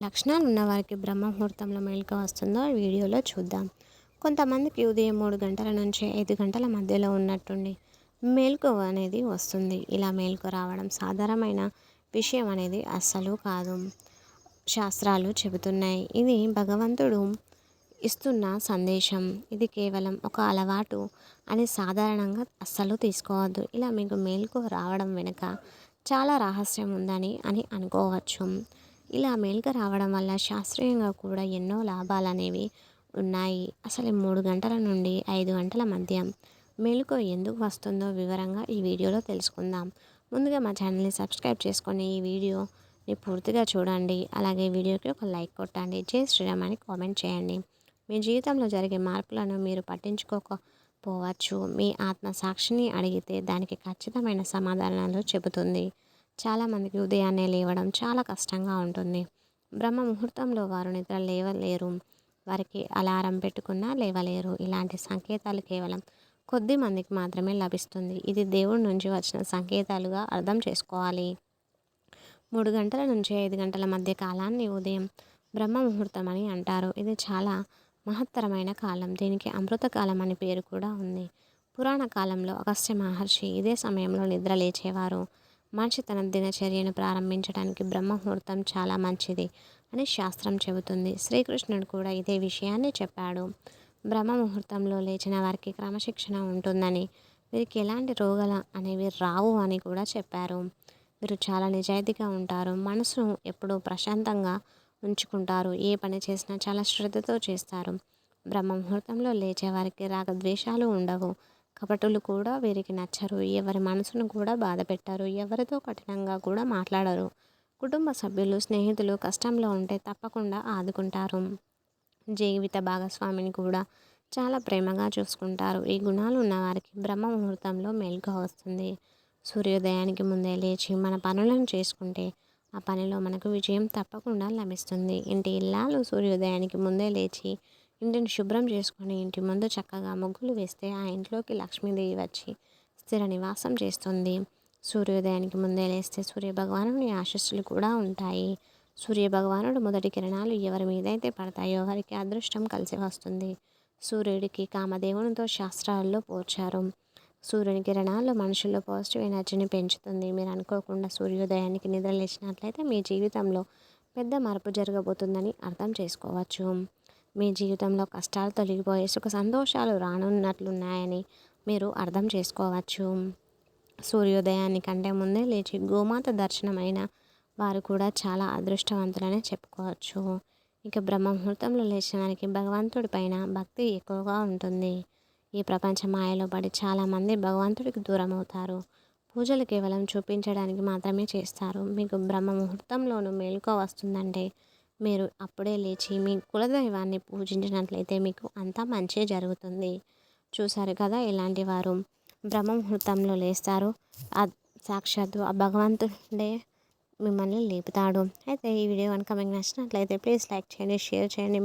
లక్షణాలు ఉన్నవారికి బ్రహ్మ ముహూర్తంలో మేలుక వస్తుందో వీడియోలో చూద్దాం. కొంతమందికి ఉదయం మూడు గంటల నుంచి ఐదు గంటల మధ్యలో ఉన్నట్టుండి మేలుకు అనేది వస్తుంది. ఇలా మేలుకు రావడం సాధారణమైన విషయం అనేది అస్సలు కాదు. శాస్త్రాలు చెబుతున్నాయి. ఇది భగవంతుడు ఇస్తున్న సందేశం. ఇది కేవలం ఒక అలవాటు అని సాధారణంగా అస్సలు తీసుకోవద్దు. ఇలా మీకు మేలుకు రావడం వెనుక చాలా రహస్యం ఉందని అని అనుకోవచ్చు. ఇలా మేలుక రావడం వల్ల శాస్త్రీయంగా కూడా ఎన్నో లాభాలు అనేవి ఉన్నాయి. అసలు మూడు గంటల నుండి ఐదు గంటల మధ్య మేలుకో ఎందుకు వస్తుందో వివరంగా ఈ వీడియోలో తెలుసుకుందాం. ముందుగా మా ఛానల్ని సబ్స్క్రైబ్ చేసుకొని ఈ వీడియోని పూర్తిగా చూడండి. అలాగే వీడియోకి ఒక లైక్ కొట్టండి. జై శ్రీరామ్ అని కామెంట్ చేయండి. మీ జీవితంలో జరిగే మార్పులను మీరు పట్టించుకోకపోవచ్చు. మీ ఆత్మ సాక్షిని అడిగితే దానికి ఖచ్చితమైన సమాధానాలు చెబుతుంది. చాలామందికి ఉదయాన్నే లేవడం చాలా కష్టంగా ఉంటుంది. బ్రహ్మ ముహూర్తంలో వారు నిద్ర లేవలేరు. వారికి అలారం పెట్టుకున్నా లేవలేరు. ఇలాంటి సంకేతాలు కేవలం కొద్ది మందికి మాత్రమే లభిస్తుంది. ఇది దేవుడి నుంచి వచ్చిన సంకేతాలుగా అర్థం చేసుకోవాలి. మూడు గంటల నుంచి ఐదు గంటల మధ్య కాలాన్ని ఉదయం బ్రహ్మ ముహూర్తం అని అంటారు. ఇది చాలా మహత్తరమైన కాలం. దీనికి అమృత కాలం అని పేరు కూడా ఉంది. పురాణ కాలంలో అగస్త్య మహర్షి ఇదే సమయంలో నిద్ర లేచేవారు. మనిషి తన దినచర్యను ప్రారంభించడానికి బ్రహ్మముహూర్తం చాలా మంచిది అని శాస్త్రం చెబుతుంది. శ్రీకృష్ణుడు కూడా ఇదే విషయాన్ని చెప్పాడు. బ్రహ్మ ముహూర్తంలో లేచిన వారికి క్రమశిక్షణ ఉంటుందని. వీరికి ఎలాంటి రోగాలు అనేవి రావు అని కూడా చెప్పారు. వీరు చాలా నిజాయితీగా ఉంటారు. మనసును ఎప్పుడూ ప్రశాంతంగా ఉంచుకుంటారు. ఏ పని చేసినా చాలా శ్రద్ధతో చేస్తారు. బ్రహ్మ ముహూర్తంలో లేచే వారికి రాగద్వేషాలు ఉండవు. కపటులు కూడా వీరికి నచ్చరు. ఎవరి మనసును కూడా బాధ పెట్టారు. ఎవరితో కఠినంగా కూడా మాట్లాడరు. కుటుంబ సభ్యులు స్నేహితులు కష్టంలో ఉంటే తప్పకుండా ఆదుకుంటారు. జీవిత భాగస్వామిని కూడా చాలా ప్రేమగా చూసుకుంటారు. ఈ గుణాలు ఉన్నవారికి బ్రహ్మ ముహూర్తంలో మెలుగు వస్తుంది. సూర్యోదయానికి ముందే లేచి మన పనులను చేసుకుంటే ఆ పనిలో మనకు విజయం తప్పకుండా లభిస్తుంది. ఇంటి ఇల్లాలు సూర్యోదయానికి ముందే లేచి ఇంటిని శుభ్రం చేసుకొని ఇంటి ముందు చక్కగా ముగ్గులు వేస్తే ఆ ఇంట్లోకి లక్ష్మీదేవి వచ్చి స్థిర నివాసం చేస్తుంది. సూర్యోదయానికి ముందే లేస్తే సూర్యభగవానుని ఆశస్సులు కూడా ఉంటాయి. సూర్యభగవానుడు మొదటి కిరణాలు ఎవరి మీదైతే పడతాయో వారికి అదృష్టం కలిసి వస్తుంది. సూర్యుడికి కామదేవునితో శాస్త్రాల్లో పోర్చారు సూర్యుని కిరణాలు మనుషుల్లో పాజిటివ్ ఎనర్జీని పెంచుతుంది. మీరు అనుకోకుండా సూర్యోదయానికి నిద్ర లేచినట్లయితే మీ జీవితంలో పెద్ద మార్పు జరగబోతుందని అర్థం చేసుకోవచ్చు. మీ జీవితంలో కష్టాలు తొలగిపోయే సుఖ సంతోషాలు రానున్నట్లున్నాయని మీరు అర్థం చేసుకోవచ్చు. సూర్యోదయాన్ని కంటే ముందే లేచి గోమాత దర్శనమైన వారు కూడా చాలా అదృష్టవంతులనే చెప్పుకోవచ్చు. ఇక బ్రహ్మ ముహూర్తంలో లేచిన వారికి భగవంతుడి పైన భక్తి ఎక్కువగా ఉంటుంది. ఈ ప్రపంచ మాయలో పడి చాలామంది భగవంతుడికి దూరం అవుతారు పూజలు కేవలం చూపించడానికి మాత్రమే చేస్తారు. మీకు బ్రహ్మ ముహూర్తంలోనూ మేలుకో వస్తుందంటే మీరు అప్పుడే లేచి మీ కులదైవాన్ని పూజించినట్లయితే మీకు అంతా మంచి జరుగుతుంది. చూసారు కదా ఇలాంటి వారు బ్రహ్మ ముహూర్తంలో లేస్తారు. ఆ సాక్షాత్తు ఆ భగవంతుడే మిమ్మల్ని లేపుతాడు. అయితే ఈ వీడియో కనుక మీకు నచ్చినట్లయితే ప్లీజ్ లైక్ చేయండి షేర్ చేయండి.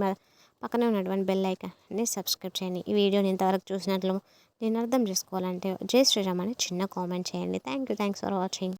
పక్కనే ఉన్నటువంటి బెల్ ఐకాన్ని సబ్స్క్రైబ్ చేయండి. ఈ వీడియోని ఇంతవరకు చూసినట్లు నేను అర్థం చేసుకోవాలంటే జై శ్రీరామ్ అని చిన్న కామెంట్ చేయండి. Thank you thanks for watching.